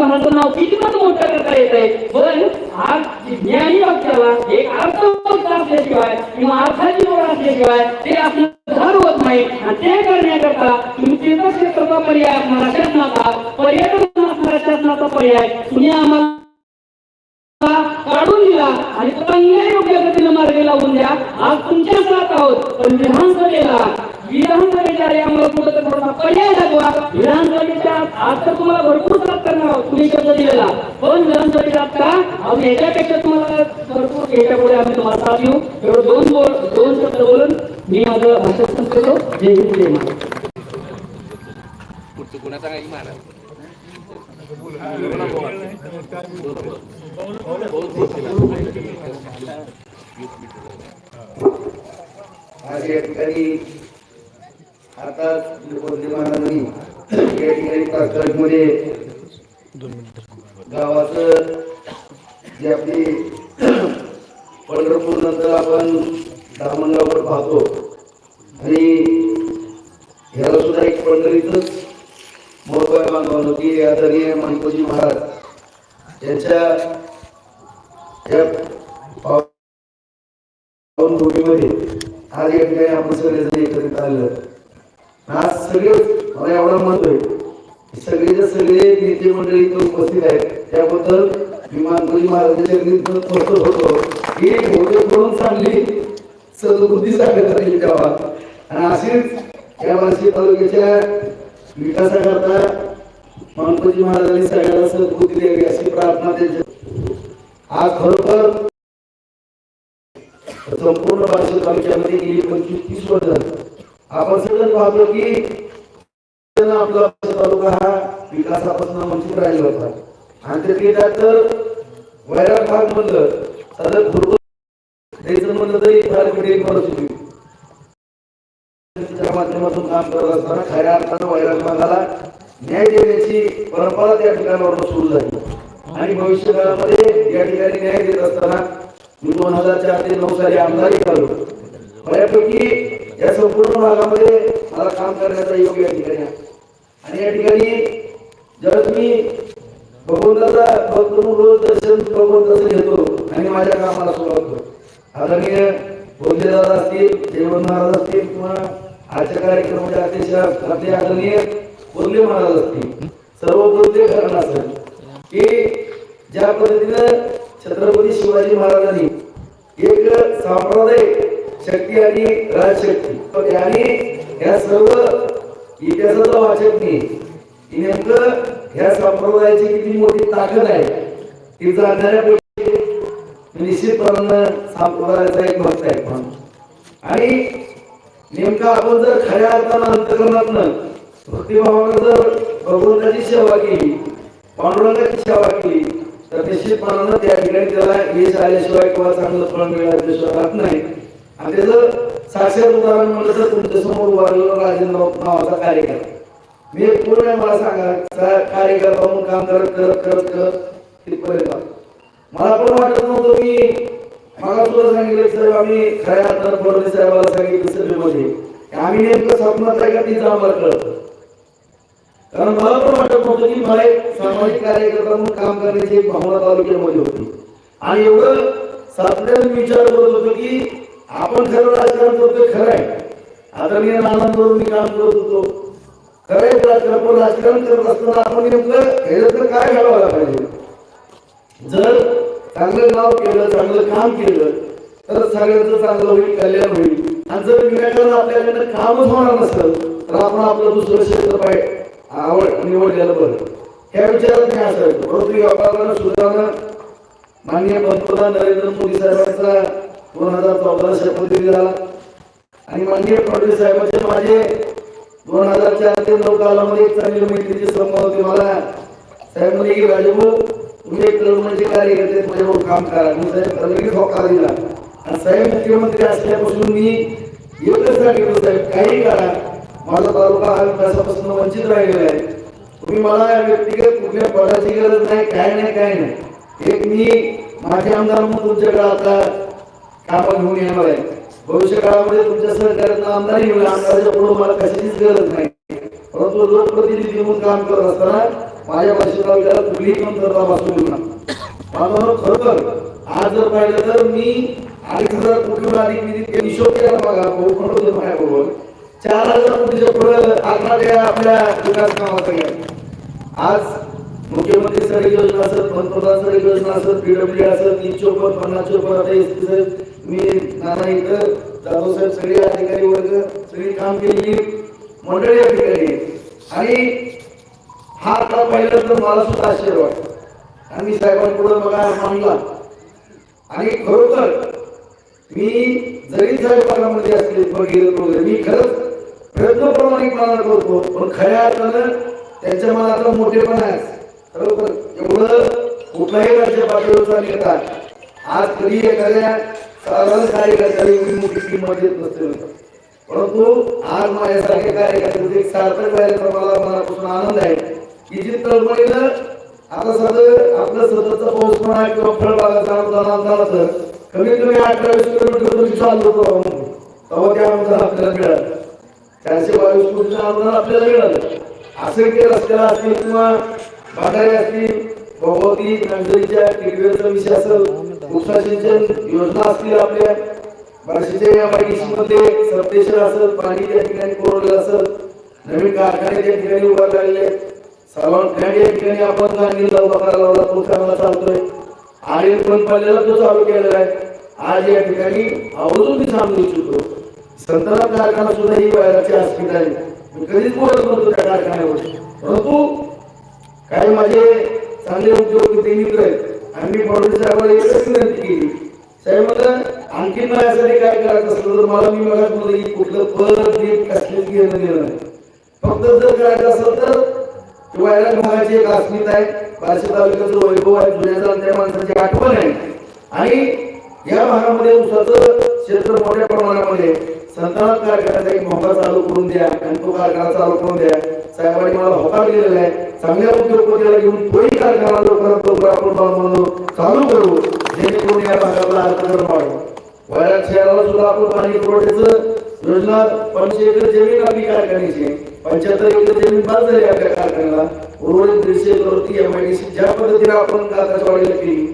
महाराजांचं नाव किती पण मोठं करता येत आहे? पण आज ज्ञानी वाक्याला एक अर्थवक्त असल्याशिवाय किंवा अर्थाची ओढ असल्याशिवाय ते आपलं धर होत नाही. आणि ते करण्याकरता तुम्ही तीर्थक्षेत्राचा पर्याय असणारा शासनाचा पर्यटन असणारा शासनाचा पर्याय तुम्ही आम्हाला काढून दिला आणि तो अन्याय योग्य पद्धतीने मार्गी लावून द्या आज तुमच्या साथ आहोत पण विधानसभेला विधानसभेच्या रे आम्हाला कुठं तर थोडासा पर्याय दाखवा विधानसभेच्या आज तर तुम्हाला भरपूर त्रास करणार आहोत. तुम्ही शब्द दिलेला. पण विधानसभेच्या आता अजून याच्यापेक्षा तुम्हाला भरपूर याच्यापुढे आम्ही तुम्हाला साथ देऊ. एवढं दोन बोल दोन शब्द बोलून मी माझं भाषण संपवतो. जय हिंद जय महाराज पुढचं कुणाचा काही महाराज आज या ठिकाणी आता महाराजांनी या ठिकाणी तात्कालिकमध्ये गावाचं जे आपली पंढरपूर नंतर आपण दामणगाववर पाहतो. आणि ह्याला सुद्धा एक पंढरीतच महत्त्व आहे बांधवांनो की आदरणीय माणकोजी महाराज यांच्या या पाव- पावनभूमीमध्ये आज या ठिकाणी आपण सगळेजण एकत्रित आलेलो आज सगळे मला एवढा म्हणतोय. सगळे सगळेचे सगळे नेते मंडळी इथं उपस्थित आहेत त्याबद्दल मी मानकोजी महाराजांच्या चरणी होतो की होते. म्हणून चांगली सद्बुद्धी सांगत राहील गावात. आणि अशीच या वर्षी तालुक्याच्या विकासाकरता मानकोजी महाराजांनी सगळ्याला सद्बुद्धी द्यावी अशी प्रार्थना त्यांच्या आज खरोखर संपूर्ण बार्शी तालुक्यामध्ये गेली पंचवीस तीस वर्ष. आपण सगळं पाहतो की आपला तालुका हा विकासापासून वंचित राहिला होता. आणि ते त्यात तर वैराग भाग म्हणलं तर द्यायचं म्हणलं तरी फार कठीण परिस्थिती. माध्यमातून काम करत असताना खऱ्या अर्थानं वैराग भागाला न्याय देण्याची परंपरा त्या ठिकाणावर सुरू झाली. आणि भविष्य काळामध्ये या ठिकाणी न्याय देत असताना मी दोन हजार चार ते नऊ साली आमदारी झालो बऱ्यापैकी या संपूर्ण भागामध्ये मला काम करण्याचा योग या ठिकाणी आणि या ठिकाणी ज्यावेळेस मी भगवंताचा भक्त रोज दर्शन भगवंताचं घेतो आणि माझ्या कामाला सुरुवात होतो आदरणीय बोलले असतील देवण महाराज असतील किंवा आजच्या कार्यक्रमाच्या अध्यक्ष आपले आदरणीय बोलले महाराज असतील सर्व बोलते कारण असेल की ज्या पद्धतीनं छत्रपती शिवाजी महाराजांनी एक सांप्रदायिक शक्ती आणि राजशक्ती आणि या सर्व इतिहासाचा वाचक नाही. की नेमकं ह्या संप्रदायाची किती मोठी ताकद आहे ती जाणणाऱ्यापैकी निश्चितपणानं संप्रदायाचा एक भक्त आहे म्हणून. आणि नेमकं आपण जर खऱ्या अर्थानं अंतकरणातनं भक्तिभावानं जर भगवंताची सेवा केली पांडुरंगाची सेवा केली तर निश्चितपणानं त्या ठिकाणी त्याला यश आल्याशिवाय किंवा चांगलं फळ मिळाल्याशिवाय राहत नाही. आणि त्याचं साक्षात उदाहरण म्हणलं तर तुमच्यासमोर उभारलेलं राजेंद्र नावाचा कार्यक्रम. मी एक पूर्ण मला सांगा कार्यकर्ता म्हणून काम करत करत करत करत तिथपर्यंत मला पण वाटत नव्हतं मी मला तुला सांगितलं साहेब आम्ही खऱ्या अर्थानं फडणवीस साहेबाला सांगितलं सभेमध्ये. आम्ही नेमकं स्वप्नात आहे का तीच आम्हाला कळतं कारण मला पण वाटत नव्हतं की मला एक सामाजिक कार्यकर्ता म्हणून काम करण्याची एक भावना तालुक्यामध्ये होती. आणि एवढं सातल्यानं विचार करत होतो की आपण खरं राजकारण करतोय खरं आहे. आता मी नानांबरोबर मी काम करत होतो. खरं आहे राजकारण पण राजकारण करत असताना आपण नेमकं ह्याच्यातलं काय घालवायला पाहिजे? जर चांगलं नाव केलं चांगलं काम केलं तर सगळ्यांचं चांगलं होईल कल्याण होईल. आणि जर विनाकारण आपल्याकडनं कामच होणार नसेल तर आपण आपलं दुसरं क्षेत्र पाहिजे आवड निवडलेलं बरं. ह्या विचारात मी असायचो परंतु व्यापारानं सुधारणं माननीय पंतप्रधान नरेंद्र मोदी साहेबांचा दोन हजार चौदा शपथविधी झाला आणि माननीय फडणवीस साहेबांचे माझे दोन हजार चार ते नऊ कालामध्ये एक चांगली मैत्रीची संवाद होती मला. साहेब म्हणे की राजभाऊ तुम्ही एक तरुणाचे कार्यकर्ते माझ्यावर काम करा. मी साहेब लगेच होकार दिला? आणि साहेब मुख्यमंत्री असल्यापासून मी एकच सांगितलं साहेब. काही करा. माझा तालुका हा विकासापासून वंचित राहिलेला आहे. तुम्ही मला व्यक्तिगत कुठल्या पदाची गरज नाही काय नाही काय नाही. एक मी माझे आमदार म्हणून तुमच्याकडे आता कामं घेऊन येणार आहे भविष्य काळामध्ये तुमच्या सहकार्यातून आमदारी होईल. आमदाराच्या पुढे मला कशाचीच गरज नाही. परंतु लोकप्रतिनिधी म्हणून काम करत असताना माझ्या भाषेत तालुक्याला कुठलीही कमतरता भासू देऊ नका. बांधवांनो खरोखर आज जर पाहिलं तर मी अडीच हजार कोटीवर अधिक निधी हिशोब केला बघा. भाऊ पण होते माझ्याबरोबर. चार हजार कोटीच्या पुढे अकरा त्या आपल्या विकास कामाचा गेला आज मुख्यमंत्री सडक योजना असत पंतप्रधान सडक योजना असत पीडब्ल्यू असत तीन चोपन्न पन्नास चोपन्न आता एस मी नाना इथं जाधव साहेब सगळे अधिकारी वर्ग सगळी काम केलेली मंडळी अधिकारी. आणि हा आता पाहिलं तर मला सुद्धा आश्चर्य वाटत आणि साहेबांपुढे बघा मानला. आणि खरोखर मी जरी साहेबांमध्ये असले बघितलं वगैरे मी खरंच प्रयत्न मला करतो पण खऱ्या अर्थानं त्यांच्या मनातला मोठेपण आहे. खरोखर एवढं कुठल्याही राज्य पातळीवर नेता आज कधी एखाद्या साधारण कार्यकर्त्याला एवढी मोठी किंमत देत नसते परंतु आज माझ्यासारखे कार्यकर्ते एक सार्थक व्हायला मला मनापासून आनंद आहे. की जी तळमळीनं आता साधं आपलं सततचा पाऊस म्हणा किंवा फळबागाचा अनुदान झाला तर कमीत कमी अठरावीस किलोमीटर तरी चाललो तो तेव्हा त्या अनुदान आपल्याला मिळालं. चारशे बावीस कोटीचं अनुदान आपल्याला मिळालं. असंख्य रस्त्याला असतील किंवा भाटारे असतील भगवती नंदरीच्या टिकवेचा विषय असेल उपसा सिंचन योजना असतील आपल्या बार्शीच्या या मध्ये सबस्टेशन असेल पाणी त्या ठिकाणी पुरवलेलं असेल नवीन कारखाने त्या ठिकाणी उभारले लागले. सलॉन फ्लॅट या ठिकाणी आपण गांधीला उभा करायला लावला तो चांगला चालतोय. आणि पण पडलेला तो चालू केलेला आहे. आज या ठिकाणी आवर्जून मी सांगू इच्छितो. संतना कारखाना सुद्धा ही बाहेरची हॉस्पिटल आहे. मी कधीच बोलत नव्हतो त्या कारखान्यावर. परंतु काही माझे चांगले उद्योग ते मित्र आहेत आणि मी साहेबांना एकच विनंती केली. साहेब म्हटलं आणखी माझ्यासाठी काय करायचं असलं तर मला मी बघा म्हणलं की कुठलं पद देत कसलेच घेणं देणं फक्त जर करायचं असेल तर वैराग भागाची एक अस्मिता आहे. बार्शी तालुक्याचं वैभव आहे जुन्या त्या माणसाची आठवण आहे. आणि या भागामध्ये ऊसाचं क्षेत्र मोठ्या प्रमाणामध्ये संतानात कारखान्याचा एक मोका चालू करून द्या आणि तो कारखाना चालू करून द्या. साहेबांनी मला होकार दिलेला आहे. चांगल्या उद्योगपतीला घेऊन तोही कारखाना लवकरात लवकर आपण बांधून चालू करू जेणेकरून या भागाला अर्थकारण वाढू वयात शहराला सुद्धा आपण पाणी पुरवठ्याचं योजना पंचशे एकर जमीन आपली कारखान्याची पंच्याहत्तर एकर जमीन बाद झाली आपल्या कारखान्याला. उर्वरित दीडशे एकरवरती एमआयडीसी ज्या पद्धतीने आपण कागदाचवाडीला केली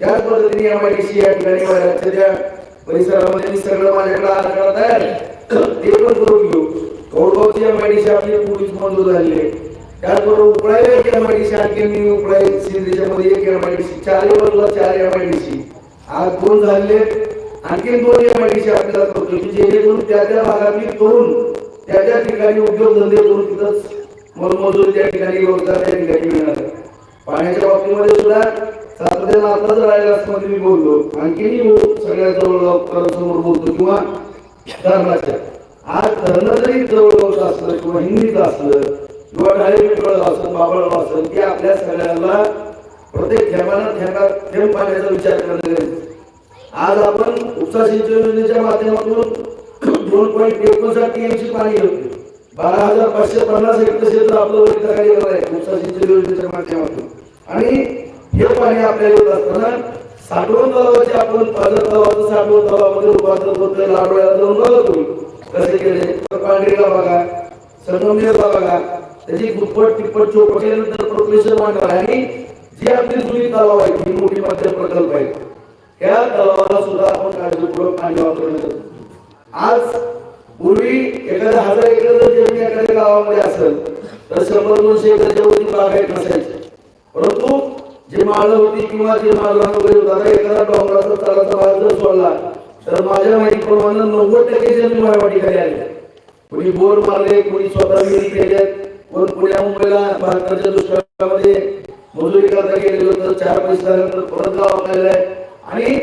त्याच पद्धतीने एमआयडीसी या ठिकाणी वयाच्या त्या परिसरामध्ये मी सगळं माझ्याकडे आराखडा तयार आहे. ते पण करून घेऊ. कौडगावची एमआयडीसी आपली पूर्वीच मंजूर झालेली आहे. त्याचबरोबर उपळायला एक एमआयडीसी आणखी मी उपळाय सिंधीच्या मध्ये एक एमआयडीसी चारही बाजूला चार एमआयडीसी आज दोन झाले आणखी दोन एमआयडीसी आपल्याला करतो की जेणेकरून त्या त्या भागातील तरुण त्या त्या ठिकाणी उद्योगधंदे करून तिथंच मजमजूर त्या ठिकाणी रोजगार त्या ठिकाणी मिळणार पाण्याच्या बाबतीमध्ये सुद्धा सातत्यानं आताच राहिला असं मी बोललो. आणखीही सगळ्या जवळ समोर बोलतो. किंवा धरणाच्या. आज धरणं जरी जवळजवळ असलं किंवा हिंदीचं असलं किंवा डायरेक्ट असलं बाबळ असलं की आपल्या सगळ्यांना प्रत्येक थेंबाला थेंबा थेंब पाण्याचा विचार करणं गरजेचं आज आपण उपसा सिंचन योजनेच्या माध्यमातून दोन पॉईंट एकोणसाठ टीएमसी पाणी घेतो बारा हजार पाचशे पन्नास हेक्टर क्षेत्र आपलं वैद्य कार्यक्रम आहे उपसा सिंचन योजनेच्या माध्यमातून आणि हे पाणी आपल्याला येत असताना साठवण तलावाची आपण पाजर तलावाचं साठवण तलावामध्ये रूपांतर होतं लाडोळ्याला जाऊन बघा कसे केले. पांढरीला बघा संगमनेरला बघा त्याची दुप्पट तिप्पट चौपट केल्यानंतर प्रोफेसर मांडणार आणि जी आपली जुनी तलाव आहे ही मोठी मध्य प्रकल्प आहे त्या तलावाला सुद्धा आपण काळजीपूर्वक पाणी वापरण्यात आज पूर्वी एखाद्या हजार एकर जर जमीन एखाद्या गावामध्ये असेल तर शंभर दोनशे एकर जेवढी बागायत नसायची. परंतु जे माळ होती किंवा जे माळ वगैरे होता एखादा डोंगराचा तलाचा भाग जर सोडला तर माझ्या माहितीप्रमाणे नव्वद टक्के जमीन वाढीखाली आली. कोणी बोर मारले कोणी स्वतः विहिरी केल्यात कोण पुण्या मुंबईला भारताच्या दुष्काळामध्ये मजुरी करता गेलेलो तर चार पैसे झाल्यानंतर परत गाव आहे. आणि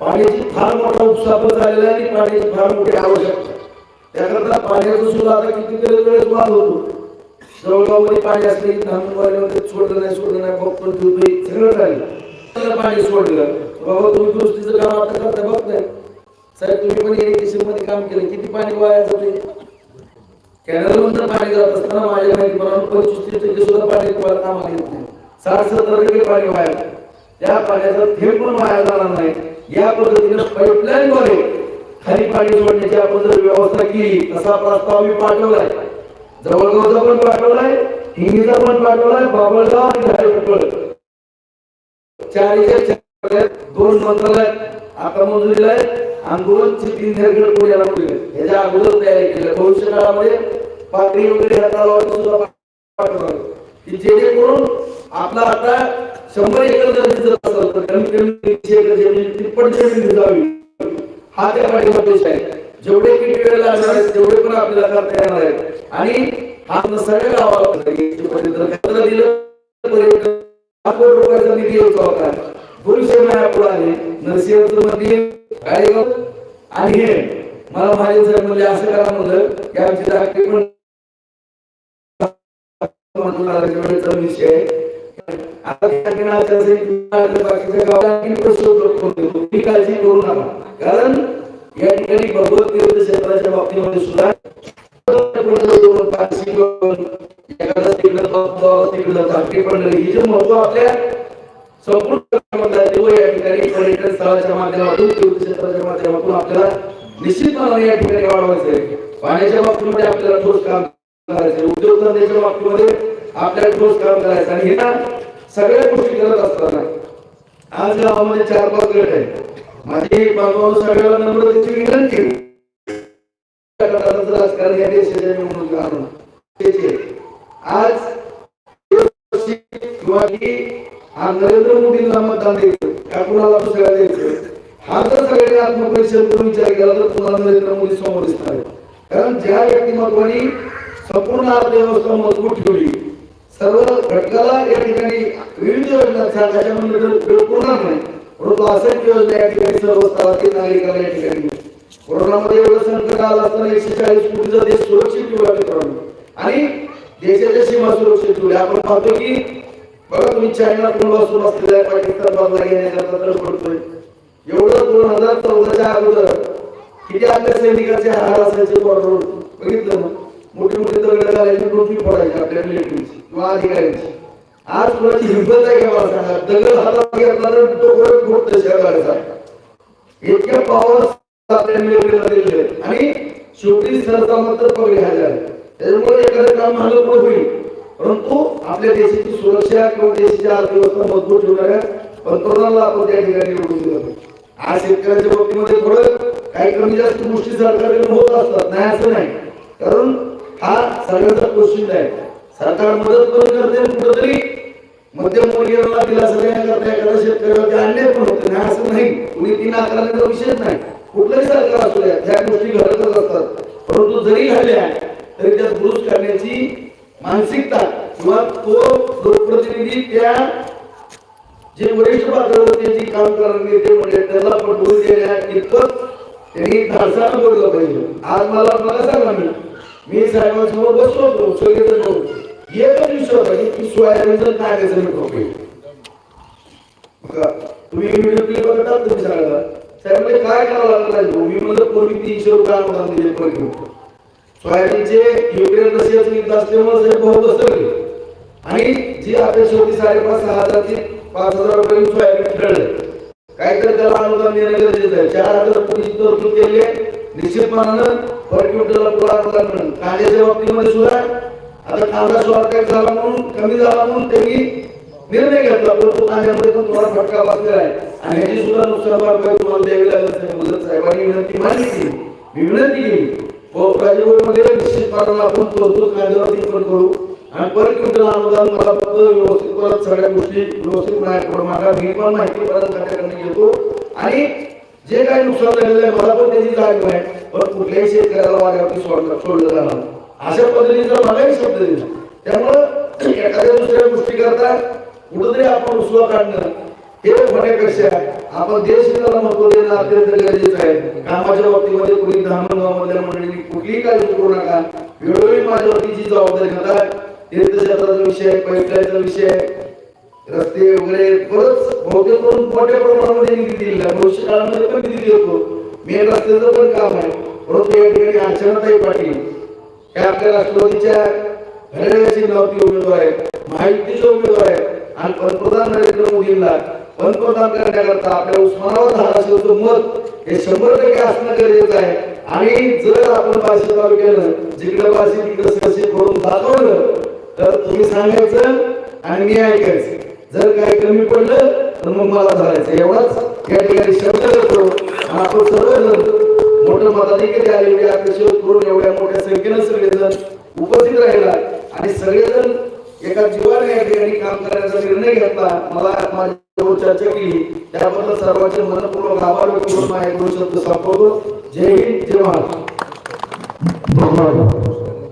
पाण्याची फार मोठा उपसापत झालेला आहे आणि पाण्याची फार मोठी आवश्यकता त्याकरता पाण्याचं सुद्धा आता कितीतरी वेळेस वाद होतो जवळगावमध्ये पाणी असले की धामणवाडीमध्ये सोडलं नाही सोडलं नाही बघतो ठेवतोय सगळं राहिलं. पाणी सोडलं. बाबा तुम्ही दुरुस्तीचं काम आता करता बघ नाही. साहेब तुम्ही पण इरिगेशनमध्ये काम केलं किती पाणी वाया जाते? कॅनल मधून पाणी जात असताना माझ्या माहिती माहितीप्रमाणे पंचवीस तीस टक्के सुद्धा पाणी तुम्हाला कामाला येत नाही. साठ सत्तर टक्के पाणी वाया त्या पाण्याचा थेट पण वाया जाणार नाही. या पद्धतीने पाईपलाईनद्वारे खाली पाणी सोडण्याची आपण जर व्यवस्था केली तसा प्रस्ताव मी पाठवलाय. जवळगावचा पण पाठवलाय हिंगीचा पण पाठवलाय बाबळगाव आणि झाडेपळ चारीच्या चार दोन मंत्रालय आता मंजुरीला आहेत. आणि दोन तीन हेरगड पुण्याला मंजुरी ह्याच्या अगोदर तयारी केली आहे. भविष्य काळामध्ये पातळी वगैरे सुद्धा पाठवणार की जेणेकरून आपला आता शंभर एकर जर असेल तर कमीत कमी तीनशे एकर जमीन तिप्पट जमीन जावी हा त्या पाठीमागे उद्देश आहे. जेवढे किती वेळ लागणार आहेत तेवढे पण आपल्याला करता येणार आहेत. आणि हा सगळ्या गावाला दिलं पर्यटन हा कोटी रुपयाचा निधी येतो पुढे आले नरसिंहमध्ये गाडीवर आणि हे मला माझे म्हणजे असं करा म्हणलं की आमची धाकटी पण काळजी करू नका. कारण या ठिकाणी भगवत क्षेत्राच्या बाबतीमध्ये सुद्धा तिकडं तिकडं पंढरी जे महत्त्व आपल्या संपूर्ण गावामध्ये या ठिकाणी. पर्यटन स्थळाच्या माध्यमातून तीर्थक्षेत्राच्या माध्यमातून आपल्याला निश्चितपणे या ठिकाणी वाढवायचं आहे. पाण्याच्या बाबतीमध्ये आपल्याला ठोस काम करायचं उद्योगधंद्याच्या बाबतीमध्ये आपल्याला ठोस काम करायचं आणि हे ना सगळ्या गोष्टी करत असताना आज गावामध्ये चार पाच गट आहेत. माझी बाबा सगळ्याला नंबर त्याची विनंती आहे. राजकारण या देशाच्या निवडणुका आणून आज किंवा हा नरेंद्र मोदींना मतदान द्यायचं का कुणाला द्यायचं हा जर सगळ्यांनी आत्मपरिक्षण करून विचार केला तर तुम्हाला नरेंद्र मोदी समोर दिसणार आहे. कारण ज्या व्यक्तिमत्वाने संपूर्ण अर्थव्यवस्था मजबूत ठेवली सर्व घटकाला या ठिकाणी विविध योजना सांगायच्या तर वेळ पुरणार नाही. परंतु असंख्य योजना या ठिकाणी सर्व स्तरातील नागरिकांना या ठिकाणी कोरोनामध्ये एवढं संकट आलं असताना एकशे चाळीस कोटीचा देश सुरक्षित ठेवला आणि देशाच्या सीमा सुरक्षित ठेवल्या आपण पाहतो की बघा तुम्ही चायना कोण बसून असलेला आहे पाकिस्तान बाजूला घेण्याकरता तर पडतोय एवढं दोन हजार चौदाच्या अगोदर किती आपल्या सैनिकांचे हार असायचे बघितलं ना मोठी मोठी दगड घालायची टोपी पडायची आपल्या मिलिटरीची किंवा अधिकाऱ्यांची. आज हिंमत आहे का मला सांगा दगड हातात घेतला तर तो गोड गोड तशा इतक्या पॉवर आपल्या मिलिटरीला दिलेले आणि शेवटी सरता मात्र पगडी हजार त्याच्यामुळे एखादं काम झालं पण होईल. परंतु आपल्या देशाची सुरक्षा किंवा देशाची अर्थव्यवस्था मजबूत ठेवणाऱ्या पंतप्रधानाला आपण त्या ठिकाणी निवडून दिलं पाहिजे. आज शेतकऱ्यांच्या बाबतीमध्ये थोडं काही कमी जास्त गोष्टी सरकारकडून होत असतात नाही असं नाही. कारण हा सगळ्यांचा क्वेश्चन आहे. सरकार मदत पण करते कुठंतरी मध्यम वर्गीयांना दिलासा देण्याकरता एखाद्या ते अन्याय पण होते नाही असं नाही. कुणी तीन आकाराचा विषयच नाही. कुठलंही सरकार असू द्या त्या गोष्टी घडतच असतात परंतु जरी घडल्या तरी त्या दुरुस्त करण्याची मानसिकता किंवा तो लोकप्रतिनिधी त्या जे वरिष्ठ पातळीवरती जी काम करणारे नेते म्हणजे त्याला पण पटवून देण्या इतकंच त्यांनी धाडसानं बोललं पाहिजे. आज मला मला सांगा मी मी साहेबांसमोर बसलो होतो सगळेजण होतो. एकच विषय होता की सोयाबीनचं काय कसं मी बघा, तुम्ही व्हिडिओ क्लिप बघतात तुम्ही सांगा साहेब काय करावं लागलं मी म्हणलं पूर्वी तीनशे रुपये अनुदान दिले पण क्विंटल पार्टीचे युक्रेन रशियाचे युद्ध असल्यामुळे साहेब बहुत बसवले आणि जी आपल्या शेवटी साडेपाच सहा हजार ते पाच हजार रुपये सोयाबीन ठरले काहीतरी त्याला अनुदान देणं गरजेचं आहे. चार हजार कोटी तरतूद केली आहे. निश्चितपणानं पर क्विंटलला पुरा अनुदान मिळेल. कांद्याच्या बाबतीमध्ये सुद्धा आता कांदा शॉर्टेज झाला म्हणून कमी झाला म्हणून त्यांनी निर्णय घेतला. परंतु कांद्यामध्ये पण थोडा फटका बसलेला आहे. आणि ह्याची सुद्धा नुकसान भरपाई तुम्हाला द्यावी लागत नाही मदत साहेबांनी विनंती मान्य केली मी विनंती केली. व राजगोरमध्ये निश्चितपणानं आपण तरतूद कायद्यावरती पण करू आणि पर क्विंटल अनुदान मला फक्त व्यवस्थित परत सगळ्या गोष्टी व्यवस्थित माझ्या मी पण माहिती परत खात्याकडे घेतो. आणि जे काही नुकसान झालेलं आहे मला पण त्याची जाग नाही पण कुठल्याही शेतकऱ्याला माझ्यावरती सोडलं सोडलं जाणार अशा पद्धतीचा मलाही शब्द दिला. त्यामुळं एखाद्या दुसऱ्या गोष्टी करता कुठंतरी आपण उसवा काढणं हे होण्यापेक्षा आपण देश हिताला महत्त्व देणं अत्यंत गरजेचं आहे. कामाच्या बाबतीमध्ये कुणी धामणगावमधल्या मंडळींनी कुठलीही काळजी करू नका. वेळोवेळी माझ्यावरती जी जबाबदारी घेतात तीर्थक्षेत्राचा विषय आहे पैठण्याचा विषय आहे. रस्ते वगैरे परत बहुतेक करून मोठ्या प्रमाणामध्ये निधी दिलेला भविष्य काळामध्ये पण निधी देतो मेन रस्त्याचं पण काम आहे. परंतु या ठिकाणी अर्चनाताई पाटील हे आपल्या राष्ट्रवादीच्या घड्याळ्याची नावती उमेदवार आहेत माहितीचे उमेदवार आहेत आणि पंतप्रधान नरेंद्र मोदींना पंतप्रधान करण्याकरता आपल्या उस्मानाबाद धाराशिवचं मत हे शंभर टक्के असणं गरजेचं आहे. आणि जर आपण पाचशे तालुक्यानं जिकडे पाचशे तिकडे सहसी करून दाखवलं तर तुम्ही सांगायचं आणि मी ऐकायचं. जर काही कमी पडलं तर मग मला धरायचं एवढाच. या ठिकाणी शब्द करतो. आणि आपण सर्वजण मोठं मताधिकारी आलेले शोध करून एवढ्या मोठ्या संख्येनं सगळेजण उपस्थित राहिला. आणि सगळेजण एका जीवाने या ठिकाणी काम करण्याचा निर्णय घेतला मला माझ्यावर चर्चा केली त्याबद्दल सर्वांचे मनपूर्वक आभार व्यक्त करून माझ्या दोन शब्द संपवतो जय हिंद जय महाराष्ट्र.